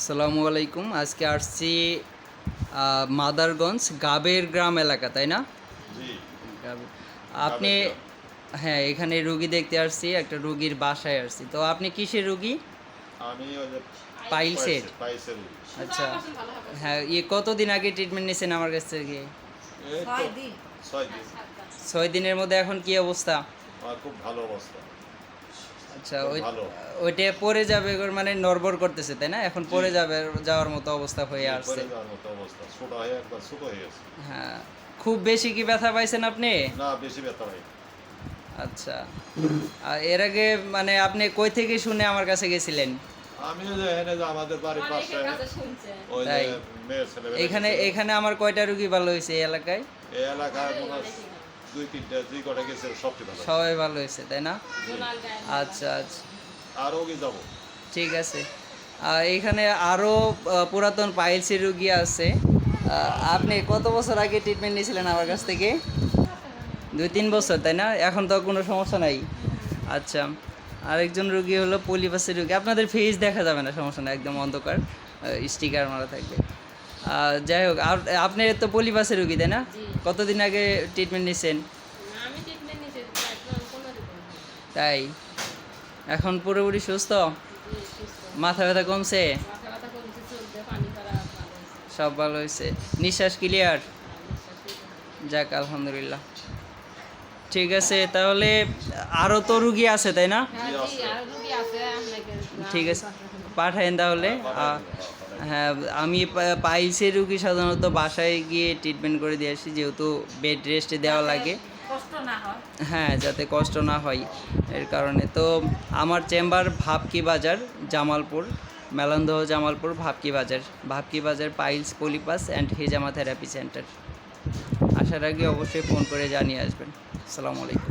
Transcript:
আসসালামু আলাইকুম। আজকে আসছি মাদারগঞ্জ গাবের গ্রাম এলাকা তাই না? আপনি হ্যাঁ এখানে রুগী দেখতে আসছি একটা রুগীর বাসায় আসছি। তো আপনি কিসের রুগী? আমি পাইলসের। আচ্ছা। হ্যাঁ ইয়ে কতদিন আগে ট্রিটমেন্ট নিয়েছেন আমার কাছ থেকে? ছয় দিনের মধ্যে এখন কি অবস্থা? খুব ভালো অবস্থা। আচ্ছা ওই ওইটা পরে যাবে মানে নড়বড় করতেছে তাই না? এখন পরে যাবে যাওয়ার মতো অবস্থা হয়ে আসছে। পরে যাওয়ার মতো অবস্থা। ছোট হয়ে খুব বেশি কি ব্যথা পাইছেন আপনি? না বেশি ব্যথা নাই আচ্ছা। আর এর আগে মানে আপনি কই থেকে শুনে আমার কাছে গেছিলেন? আমি এখানে আমাদের বাড়ির পাশে ওই? এখানে এখানে আমার কয়টা রুগী ভালো হয়েছে এই এলাকায়? এই এলাকায় দুই তিনটা দুই কটা গেছে সবটি ভালো। সবাই ভালো হয়েছে তাই না? আচ্ছা আচ্ছা। আরও যাব? ঠিক আছে। এখানে আরও পুরাতন পাইলসের রুগী আছে। আপনি কত বছর আগে ট্রিটমেন্ট নিয়েছিলেন আমার কাছ থেকে? দুই তিন বছর তাই না? এখন তো কোনো সমস্যা নাই। আচ্ছা আরেকজন রুগী হলো পলিপাসের রুগী। আপনাদের ফেস দেখা যাবে না সমস্যা না একদম অন্ধকার। স্টিকার মারা থাকবে। যাই হোক আপনি তো পলিপাসের রুগী তাই না? কতদিন আগে ট্রিটমেন্ট দিন তাই? এখন পুরোপুরি সুস্থ? মাথা ব্যথা কমছে? সব ভালো হয়েছে। নিঃশ্বাস ক্লিয়ার নিতে যাক আলহামদুলিল্লাহ। ঠিক আছে তাহলে আরও তো রুগী আছে তাই না? হ্যাঁ ঠিক আছে। পাঠাইন তাহলে। হ্যাঁ আমি পা- পাইলসের রুগী সাধারণত বাসায় গিয়ে ট্রিটমেন্ট করে দিয়ে আসি যেহেতু বেড রেস্টে দেওয়া লাগে। হয়। হ্যাঁ যাতে কষ্ট না হয় এর কারণে। তো আমার চেম্বার ভাবকি বাজার জামালপুর মেলান্দহ Jamalpur Bhabki Bazar. Bhabki Bazar piles polypus and হেজামা therapy centre আসার আগে অবশ্যই ফোন করে জানিয়ে আসবেন। আসসালামু আলাইকুম।